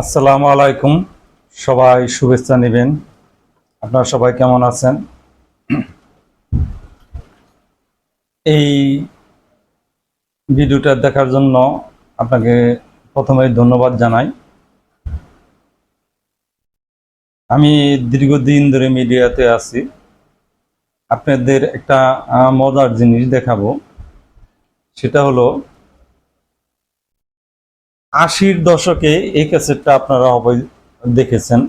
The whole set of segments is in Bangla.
আসসালামু আলাইকুম। সবাই শুভেচ্ছা নেবেন। আপনারা সবাই কেমন আছেন? এই ভিডিওটা দেখার জন্য আপনাকে প্রথমে ধন্যবাদ জানাই। আমি দীর্ঘদিন ধরে মিডিয়াতে আছি। আপনাদের একটা মজার জিনিস দেখাবো। সেটা হলো আশির দশকে এই ক্যাসেটটা আপনারা হবে দেখেছেন।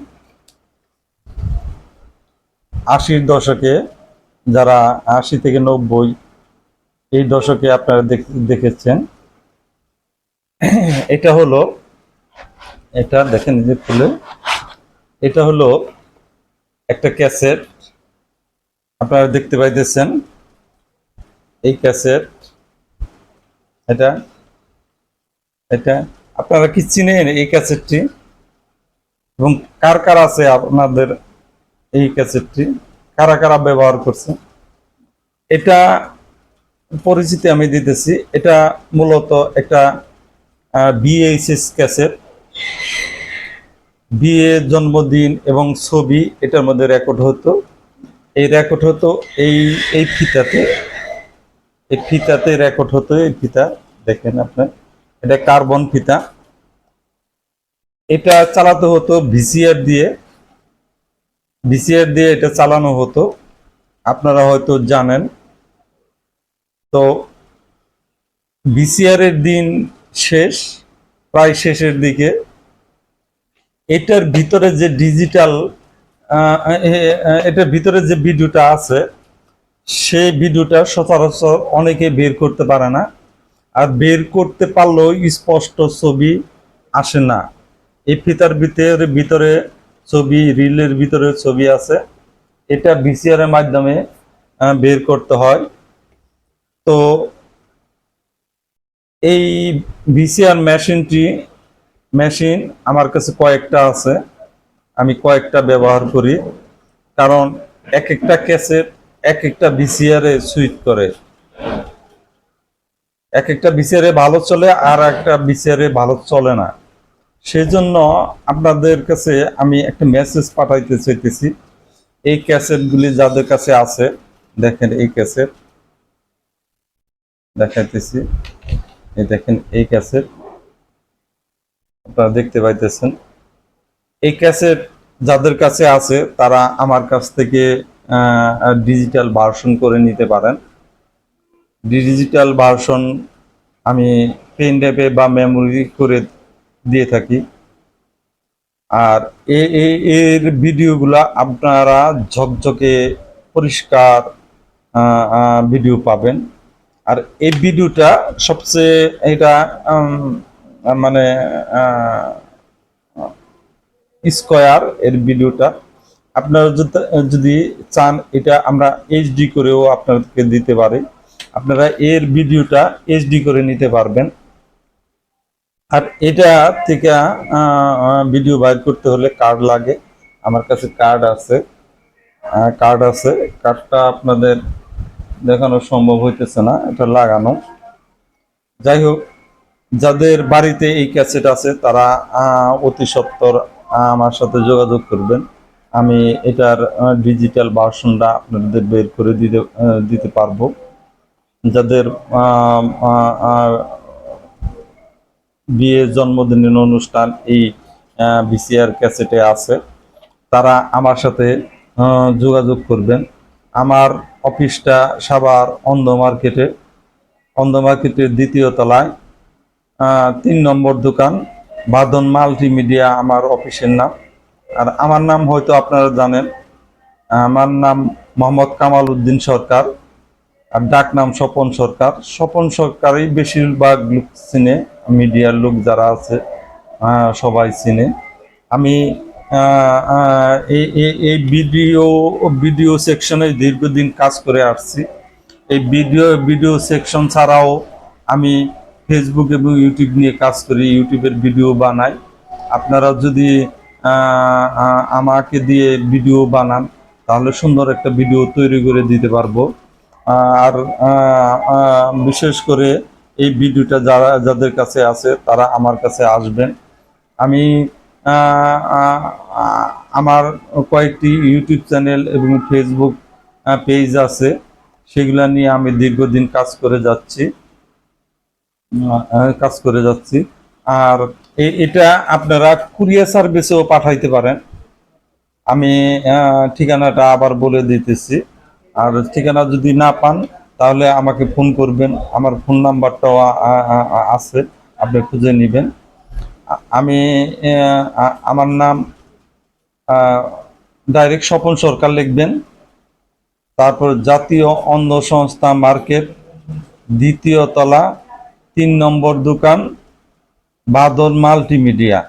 আশির দশকে যারা আশি থেকে নব্বই এই দশকে আপনারা দেখ- দেখেছেন। এটা হলো, এটা দেখেন যে খুলে, এটা হলো একটা ক্যাসেট আপনারা দেখতে পাইতেছেন, এই ক্যাসেট এটা এটা আপনারা কি চিনেন এই ক্যাসেটটি? এবং কার কার আছে আপনাদের এই ক্যাসেটটি? কারা কারা ব্যবহার করছে? এটা পরিচিতি আমি দিতেছি। এটা মূলত একটা বিএইচএস ক্যাসেট। বিয়ে জন্মদিন এবং ছবি এটার মধ্যে রেকর্ড হতো। এই রেকর্ড হতো এই এই ফিতাতে। এই ফিতাতে রেকর্ড হতো এই ফিতা। দেখেন আপনার। এটা কার্বন ফিতা। এটা চালাতে হতো ভিসিআর দিয়ে। ভিসিআর দিয়ে এটা চালানো হতো। আপনারা হয়তো জানেন। তো ভিসিআর এর দিন শেষ, প্রায় শেষের দিকে। এটার ভিতরে যে ডিজিটাল এটার ভিতরে যে ভিডিওটা আছে, সেই ভিডিওটা সচরাচর অনেকে বের করতে পারে না। আর বের করতে পারলেও স্পষ্ট ছবি আসে না। এই ফিতার ভিতরে ভিতরে ছবি, রিলের ভিতরে ছবি আছে। এটা ভিসিআর এর মাধ্যমে বের করতে হয়। তো এই ভিসিআর মেশিনটি, মেশিন আমার কাছে কয়েকটা আছে। আমি কয়েকটা ব্যবহার করি। কারণ এক একটা ক্যাসেট এক একটা ভিসিআর এ সুইট করে। এক একটা বিচারে ভালো চলে আর একটা বিচারে ভালো চলে না। সেই জন্য আপনাদের কাছে আমি একটা মেসেজ পাঠাইতে চাইতেছি। এই ক্যাসেটগুলি যাদের কাছে আছে, দেখেন এই ক্যাসেট দেখাইতেছি। এই দেখেন এই ক্যাসেট আপনারা দেখতে পাইতেছেন। এই ক্যাসেট যাদের কাছে আছে, তারা আমার কাছ থেকে ডিজিটাল ভার্সন করে নিতে পারেন। ডিজিটাল ভার্সন আমি পেন ড্রাইভে বা মেমোরি করে দিয়ে থাকি। আর এ- এর ভিডিওগুলা আপনারা ঝকঝকে পরিষ্কার ভিডিও পাবেন। আর এই ভিডিওটা সবচেয়ে এটা মানে স্কোয়ার এর ভিডিওটা। আপনারা যদি চান, এটা আমরা এইচডি করেও আপনাদেরকে দিতে পারি। আপনারা এর ভিডিওটা এইচডি করে নিতে পারবেন। আর এটা থেকে ভিডিও বাইর করতে হলে কার্ড লাগে। আমার কাছে কার্ড আছে। কার্ড আছে। কার্ডটা আপনাদের দেখানো সম্ভব হইতেছে না এটা লাগানো। যাই হোক যাদের বাড়িতে এই ক্যাসেট আছে তারা অতি সত্বর আহ, আমার সাথে যোগাযোগ করবেন। আমি এটার ডিজিটাল ভার্সনটা আপনাদের বের করে দিতে দিতে পারব। যাদের বিয়ে জন্মদিনের অনুষ্ঠান এই ভিসিআর ক্যাসেটে আছে, তারা আমার সাথে যোগাযোগ করবেন। আমার অফিসটা সাবার অন্ধ মার্কেটে, অন্ধ মার্কেটের দ্বিতীয় তলায় তিন নম্বর দোকান, বাদন মাল্টিমিডিয়া আমার অফিসের নাম। আর আমার নাম হয়তো আপনারা জানেন, আমার নাম মোহাম্মদ কামাল উদ্দিন সরকার। আর ডাক নাম স্বপন সরকার। স্বপন সরকারই বেশিরভাগ লোক চিনে, মিডিয়ার লোক যারা আছে সবাই চিনে। আমি এই ভিডিও ভিডিও সেকশনে দীর্ঘদিন কাজ করে আসছি। এই ভিডিও ভিডিও সেকশন ছাড়াও আমি ফেসবুক এবং ইউটিউব নিয়ে কাজ করি ইউটিউবের ভিডিও বানাই। আপনারা যদি আমাকে দিয়ে ভিডিও বানান, তাহলে সুন্দর একটা ভিডিও তৈরি করে দিতে পারব। আর বিশেষ করে এই ভিডিওটা যারা, যাদের কাছে আছে, তারা আমার কাছে আসবেন। আমি আমার কয়েকটি ইউটিউব চ্যানেল এবং ফেসবুক পেজ আছে। সেগুলো নিয়ে আমি দীর্ঘদিন কাজ করে যাচ্ছি। কাজ করে যাচ্ছি। আর এটা আপনারা কুরিয়ার সার্ভিসেও পাঠাইতে পারেন। আমি ঠিকানাটা আবার বলে দিতেছি। আর ঠিকানা যদি না পান, তাহলে আমাকে ফোন করবেন। আমার ফোন নাম্বারটাও আছে। আপনি খুঁজে নেবেন। আমি আমার নাম ডাইরেক্ট স্বপন সরকার লিখবেন। তারপর জাতীয় অন্ধ সংস্থা মার্কেট, দ্বিতীয় তলা, তিন নম্বর দোকান বাদন মাল্টিমিডিয়া।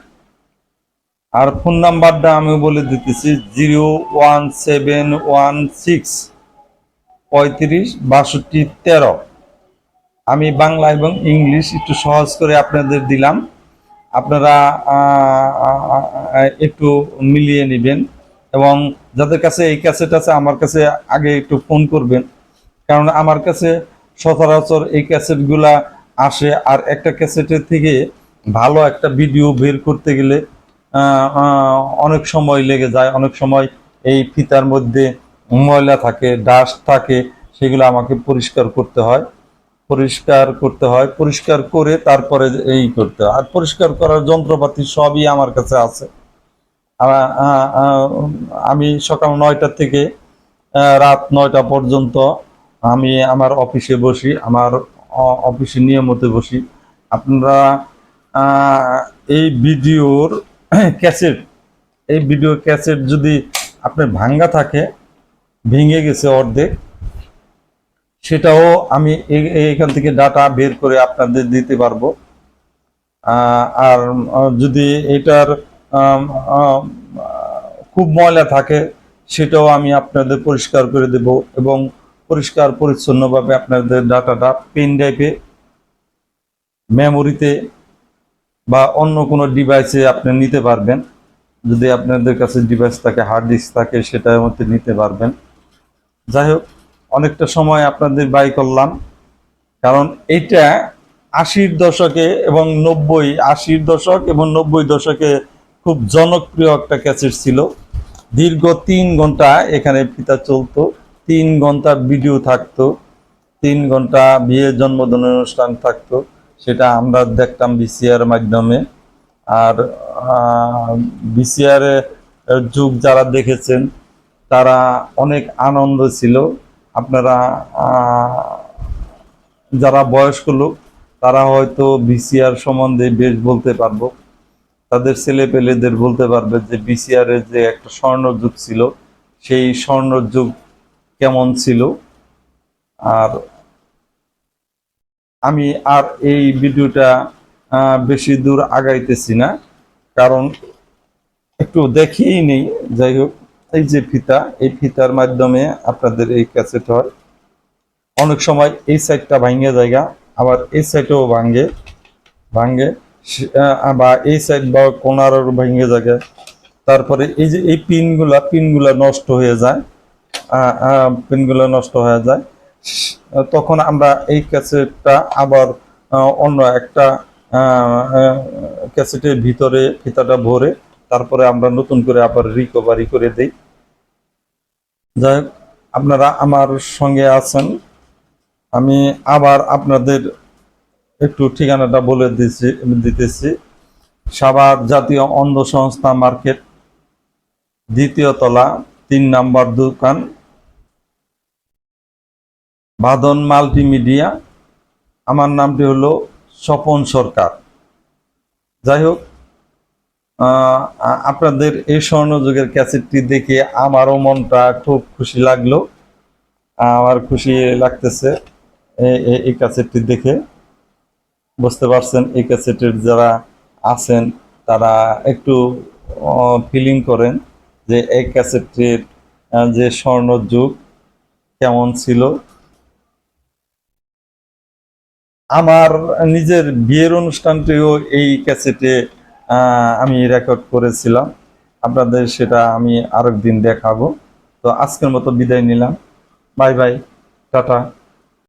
আর ফোন নাম্বারটা আমি বলে দিতেছি, zero one seven one six. পঁয়ত্রিশ, বাষট্টি, তেরো। আমি বাংলা এবং ইংলিশ একটু সহজ করে আপনাদের দিলাম। আপনারা একটু মিলিয়ে নেবেন এবং যাদের কাছে এই ক্যাসেট আছে, আমার কাছে আগে একটু ফোন করবেন। কারণ আমার কাছে সচরাচর এই ক্যাসেটগুলা আসে আর একটা ক্যাসেটের থেকে ভালো একটা ভিডিও বের করতে গেলে অনেক সময় লেগে যায়, অনেক সময় এই ফিতার মধ্যে ময়লা থাকে ডাস্ট থাকে, সেগুলো আমাকে পরিষ্কার করতে হয়। পরিষ্কার করতে হয়, পরিষ্কার করে তারপরে এই করতে হয়। আর পরিষ্কার করার যন্ত্রপাতি সবই আমার কাছে আছে। আমি সকাল নয়টা থেকে রাত নয়টা পর্যন্ত আমি আমার অফিসে বসি, আমার অফিসে নিয়মিত বসি। আপনারা এই ভিডিওর ক্যাসেট, এই ভিডিও ক্যাসেট যদি আপনার ভাঙ্গা থাকে ভেঙে গেছে অর্ধেক। সেটাও আমি এখান থেকে ডাটা বের করে আপনাদের দিতে পারব। আর যদি এটার খুব ময়লা থাকে, সেটাও আমি আপনাদের পরিষ্কার করে দেব এবং পরিষ্কার পরিচ্ছন্নভাবে আপনাদের ডাটাটা পেন ড্রাইভে মেমোরিতে বা অন্য কোনো ডিভাইসে আপনি নিতে পারবেন। যদি আপনাদের কাছে ডিভাইস থাকে হার্ড ডিস্ক থাকে, সেটার মধ্যে নিতে পারবেন। যাই হোক অনেকটা সময় আপনাদের বাই করলাম। কারণ এটা আশির দশকে এবং নব্বই, আশির দশক এবং নব্বই দশকে খুব জনপ্রিয় একটা ক্যাসেট ছিল। দীর্ঘ তিন ঘণ্টা এখানে পিতা চলতো। তিন ঘণ্টা ভিডিও থাকতো। তিন ঘণ্টা বিয়ে জন্মদিন অনুষ্ঠান থাকতো। সেটা আমরা দেখতাম বিসিআর মাধ্যমে। আর বিসিআর যুগ যারা দেখেছেন তারা অনেক আনন্দ ছিল। আপনারা যারা বয়স্ক লোক, তারা হয়তো বিসিআর সম্বন্ধে বেশ বলতে পারব। তাদের ছেলে পেলেদের বলতে পারবে যে বিসিআর এর যে একটা স্বর্ণ যুগ ছিল, সেই স্বর্ণ যুগ কেমন ছিল। আর আমি আর এই ভিডিওটা বেশি দূর আগাইতেছি না, কারণ একটু দেখিয়েই নেই, যাই হোক। এই যে ফিতা, এই ফিতার মাধ্যমে আপনাদের এই ক্যাসেট হয়। অনেক সময় এই সাইডটা ভাঙে জায়গা, আবার এই সাইডেও ভাঙে ভাঙে বা এই সাইড বা কোনারও ভেঙে জায়গা। তারপরে এই যে এই পিনগুলা পিনগুলা নষ্ট হয়ে যায় পিনগুলো নষ্ট হয়ে যায়, তখন আমরা এই ক্যাসেটটা আবার অন্য একটা ক্যাসেটের ভিতরে ফিতাটা ভরে তারপরে আমরা নতুন করে আবার রিকভারি করে দেই। যাই আপনারা আমার সঙ্গে আছেন। আমি আবার আপনাদের একটু ঠিকানাটা বলে দিচ্ছি, দিতেছি। সাভার জাতীয় অন্ধ সংস্থা মার্কেট, দ্বিতীয় তলা, তিন নাম্বার দোকান। বাদন মাল্টিমিডিয়া। আমার নামটি হলো স্বপন সরকার। যাই হোক আপনাদের এই স্বর্ণযুগের ক্যাসেটটি দেখে আমারও মনটা খুব খুশি লাগল। আমার খুশি লাগতেছে এই ক্যাসেটটি দেখে। বুঝতে পারছেন, এই ক্যাসেটের যারা আছেন, তারা একটু ফিলিং করেন যে এই ক্যাসেটটির যে স্বর্ণ যুগ কেমন ছিল। আমার নিজের বিয়ের অনুষ্ঠানটিও এই ক্যাসেটে আমি রেকর্ড করেছিলাম। আপনাদের সেটা আমি আরেকদিন দেখাবো। তো আজকের মতো বিদায় নিলাম। Bye bye, tata.